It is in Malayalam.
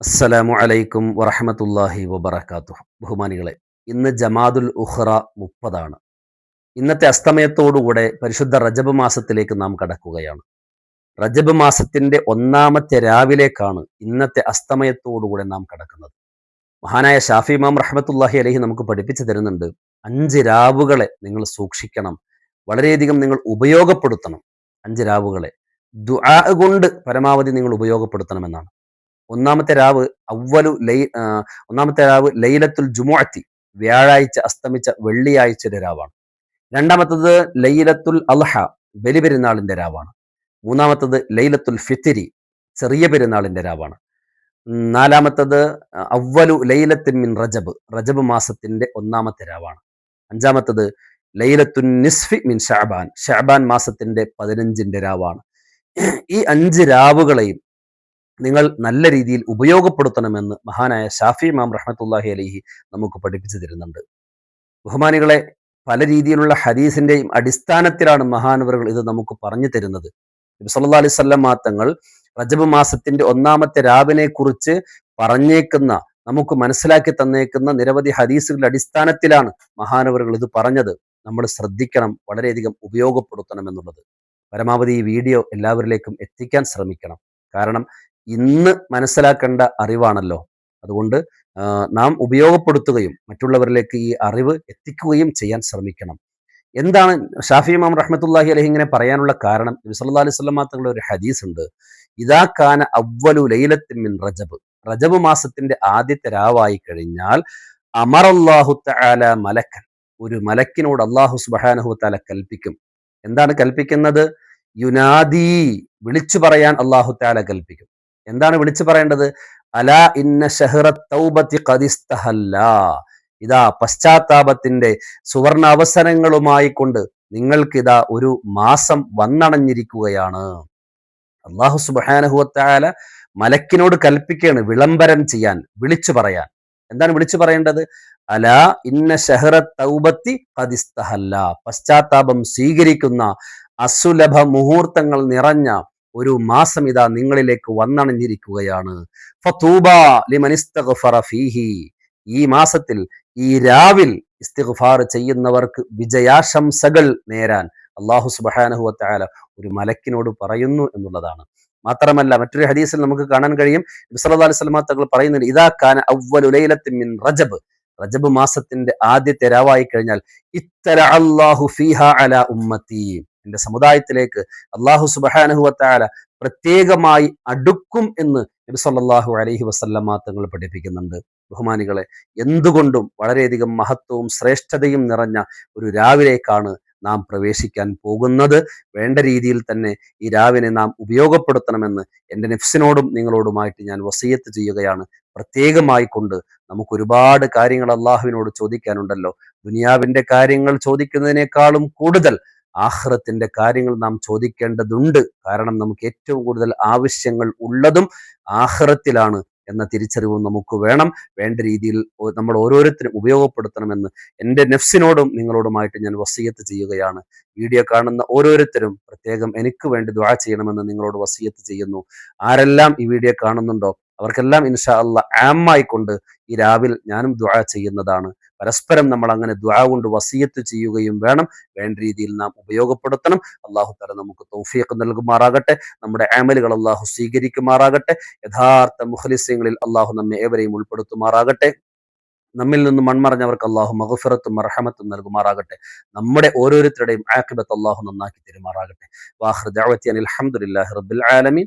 അസ്സലാമു അലൈക്കും വറഹമത്തല്ലാഹി വബർക്കാത്തു ബഹുമാനികളെ ഇന്ന് ജമാദുൽ ഉഹ്റ മുപ്പതാണ്. ഇന്നത്തെ അസ്തമയത്തോടുകൂടെ പരിശുദ്ധ റജബ് മാസത്തിലേക്ക് നാം കടക്കുകയാണ്. റജബ് മാസത്തിന്റെ ഒന്നാമത്തെ രാവിലേക്കാണ് ഇന്നത്തെ അസ്തമയത്തോടുകൂടെ നാം കടക്കുന്നത്. മഹാനായ ഷാഫി ഇമാം റഹമത്തുല്ലാഹി അലഹി നമുക്ക് പഠിപ്പിച്ചു തരുന്നുണ്ട്. അഞ്ച് രാവുകളെ നിങ്ങൾ സൂക്ഷിക്കണം. വളരെയധികം നിങ്ങൾ ഉപയോഗപ്പെടുത്തണം. അഞ്ച് രാവുകളെ. ദുആ കൊണ്ട് പരമാവധി നിങ്ങൾ ഉപയോഗപ്പെടുത്തണമെന്നാണ്. ഒന്നാമത്തെ രാവ് അവലു ലൈ ഒന്നാമത്തെ രാവ് ലൈലത്തുൽ ജുമുഅത്തി വ്യാഴാഴ്ച അസ്തമിച്ച വെള്ളിയാഴ്ചയുടെ രാവാണ്. രണ്ടാമത്തത് ലൈലത്തുൽ അൽഹ ബലിപെരുന്നാളിന്റെ രാവാണ്. മൂന്നാമത്തത് ലൈലത്തുൽ ഫിത്തിരി ചെറിയ പെരുന്നാളിന്റെ രാവാണ്. നാലാമത്തത് അവലു ലൈലത്തിൻ മിൻ റജബ് റജബ് മാസത്തിന്റെ ഒന്നാമത്തെ രാവാണ്. അഞ്ചാമത്തത് ലൈലത്തുൻ നിസ്ഫി മിൻ ഷാബാൻ ഷാബാൻ മാസത്തിന്റെ പതിനഞ്ചിന്റെ രാവാണ്. ഈ അഞ്ച് രാവുകളെയും നിങ്ങൾ നല്ല രീതിയിൽ ഉപയോഗപ്പെടുത്തണമെന്ന് മഹാനായ ഷാഫി ഇമാം റഹ്മത്തുല്ലാഹി അലഹി നമുക്ക് പഠിപ്പിച്ചു തരുന്നുണ്ട്. ബഹുമാനികളെ പല രീതിയിലുള്ള ഹദീസിന്റെയും അടിസ്ഥാനത്തിലാണ് മഹാനവറുകൾ ഇത് നമുക്ക് പറഞ്ഞു തരുന്നത്. സല്ലാ അലൈഹി സ്വല്ലം മാത്തങ്ങൾ റജബ് മാസത്തിന്റെ ഒന്നാമത്തെ രാവിനെ കുറിച്ച് പറഞ്ഞേക്കുന്ന നമുക്ക് മനസ്സിലാക്കി തന്നേക്കുന്ന നിരവധി ഹദീസുകളുടെ അടിസ്ഥാനത്തിലാണ് മഹാനവറുകൾ ഇത് പറഞ്ഞത്. നമ്മൾ ശ്രദ്ധിക്കണം വളരെയധികം ഉപയോഗപ്പെടുത്തണം എന്നുള്ളത്. പരമാവധി ഈ വീഡിയോ എല്ലാവരിലേക്കും എത്തിക്കാൻ ശ്രമിക്കണം. കാരണം ഇന്ന് മനസ്സിലാക്കേണ്ട അറിവാണല്ലോ. അതുകൊണ്ട് നാം ഉപയോഗപ്പെടുത്തുകയും മറ്റുള്ളവരിലേക്ക് ഈ അറിവ് എത്തിക്കുകയും ചെയ്യാൻ ശ്രമിക്കണം. എന്താണ് ഷാഫി ഇമാം റഹ്മത്തുല്ലാഹി അലഹി ഇങ്ങനെ പറയാനുള്ള കാരണം? നബി അലൈഹി സ്വലമാ തങ്ങളുടെ ഒരു ഹദീസ് ഉണ്ട്. ഇതാ കാന അവലു ലൈലത്തിൻ മിൻ റജബ്. റജബ് മാസത്തിന്റെ ആദ്യത്തെ രാവായി കഴിഞ്ഞാൽ അമറല്ലാഹു തആല മലക്കൻ. ഒരു മലക്കിനോട് അള്ളാഹു സുബാനഹു തല കൽപ്പിക്കും. എന്താണ് കൽപ്പിക്കുന്നത്? യുനാദി വിളിച്ചു പറയാൻ അള്ളാഹു താല കൽപ്പിക്കും. എന്താണ് വിളിച്ചു പറയേണ്ടത്? അല ഇന്ന ഷഹ്റ തൗബത്തി ഇതാ പശ്ചാത്താപത്തിന്റെ സുവർണ അവസരങ്ങളുമായി കൊണ്ട് നിങ്ങൾക്കിതാ ഒരു മാസം വന്നണഞ്ഞിരിക്കുകയാണ്. അള്ളാഹു സുബാനഹുവത്തായ മലക്കിനോട് കൽപ്പിക്കുകയാണ് വിളംബരം ചെയ്യാൻ വിളിച്ചു പറയാൻ. എന്താണ് വിളിച്ചു പറയേണ്ടത്? അല ഇന്ന ഷഹറ പശ്ചാത്താപം സ്വീകരിക്കുന്ന അസുലഭ മുഹൂർത്തങ്ങൾ നിറഞ്ഞ ഒരു മാസം ഇതാ നിങ്ങളിലേക്ക് വന്നണഞ്ഞിരിക്കുകയാണ്. ഈ മാസത്തിൽ ഈ രാവിൽ ഇസ്തിഗ്ഫാർ ചെയ്യുന്നവർക്ക് വിജയാശംസകൾ നേരാൻ അള്ളാഹു സുബാനഹുവത്തായ ഒരു മലക്കിനോട് പറയുന്നു എന്നുള്ളതാണ്. മാത്രമല്ല മറ്റൊരു ഹദീസിൽ നമുക്ക് കാണാൻ കഴിയും. അലൈഹി പറയുന്നത് തങ്ങൾ പറയുന്നുണ്ട് ഇതാ കാന മിൻ റജബ്. റജബ് മാസത്തിന്റെ ആദ്യത്തെ രാവായി കഴിഞ്ഞാൽ ഇത്തര അള്ളാഹു ഫിഹ അല ഉമ്മത്തി. എന്റെ സമുദായത്തിലേക്ക് അള്ളാഹു സുബഹാനഹുവത്താല പ്രത്യേകമായി അടുക്കും എന്ന് നബി സല്ലാഹു അലഹി വസല്ലമ്മ തങ്ങൾ പഠിപ്പിക്കുന്നുണ്ട്. ബഹുമാനികളെ എന്തുകൊണ്ടും വളരെയധികം മഹത്വവും ശ്രേഷ്ഠതയും നിറഞ്ഞ ഒരു രാവിലേക്കാണ് നാം പ്രവേശിക്കാൻ പോകുന്നത്. വേണ്ട രീതിയിൽ തന്നെ ഈ രാവിനെ നാം ഉപയോഗപ്പെടുത്തണമെന്ന് എന്റെ നെഫ്സിനോടും നിങ്ങളോടുമായിട്ട് ഞാൻ വസീയത്ത് ചെയ്യുകയാണ്. പ്രത്യേകമായി കൊണ്ട് നമുക്ക് ഒരുപാട് കാര്യങ്ങൾ അള്ളാഹുവിനോട് ചോദിക്കാനുണ്ടല്ലോ. ദുനിയാവിന്റെ കാര്യങ്ങൾ ചോദിക്കുന്നതിനേക്കാളും കൂടുതൽ ആഹ്റത്തിന്റെ കാര്യങ്ങൾ നാം ചോദിക്കേണ്ടതുണ്ട്. കാരണം നമുക്ക് ഏറ്റവും കൂടുതൽ ആവശ്യങ്ങൾ ഉള്ളതും ആഹ്റത്തിലാണ് എന്ന തിരിച്ചറിവും നമുക്ക് വേണം. വേണ്ട രീതിയിൽ നമ്മൾ ഓരോരുത്തരും ഉപയോഗപ്പെടുത്തണമെന്ന് എന്റെ നെഫ്സിനോടും നിങ്ങളോടുമായിട്ട് ഞാൻ വസീയത്ത് ചെയ്യുകയാണ്. വീഡിയോ കാണുന്ന ഓരോരുത്തരും പ്രത്യേകം എനിക്ക് വേണ്ടി ദ്വാ ചെയ്യണമെന്ന് നിങ്ങളോട് വസീയത്ത് ചെയ്യുന്നു. ആരെല്ലാം ഈ വീഡിയോ കാണുന്നുണ്ടോ? അവർക്കെല്ലാം ഇൻഷാ അല്ല ആമായിക്കൊണ്ട് ഈ രാവിൽ ഞാനും ദുആ ചെയ്യുന്നതാണ്. പരസ്പരം നമ്മൾ അങ്ങനെ ദുആ കൊണ്ട് വസീയത്ത് ചെയ്യുകയും വേണം. വേണ്ട രീതിയിൽ നാം ഉപയോഗപ്പെടുത്തണം. അള്ളാഹു തല നമുക്ക് തൗഫീഖ് നൽകുമാറാകട്ടെ. നമ്മുടെ ആമലുകൾ അള്ളാഹു സ്വീകരിക്കുമാറാകട്ടെ. യഥാർത്ഥ മുഖലിസ്യങ്ങളിൽ അള്ളാഹു നമ്മെ ഏവരെയും ഉൾപ്പെടുത്തുമാറാകട്ടെ. നമ്മിൽ നിന്ന് മൺമറഞ്ഞവർക്ക് അള്ളാഹു മഹഫിറത്തും മർഹമത്തും നൽകുമാറാകട്ടെ. നമ്മുടെ ഓരോരുത്തരുടെയും ആക്കിബത്ത് അള്ളാഹു നന്നാക്കി തരുമാറാകട്ടെ. വാഹൃ ദഅവത്തി അനിൽ അലഹമുല്ലാഹി റബ്ബിൽ ആലമീൻ.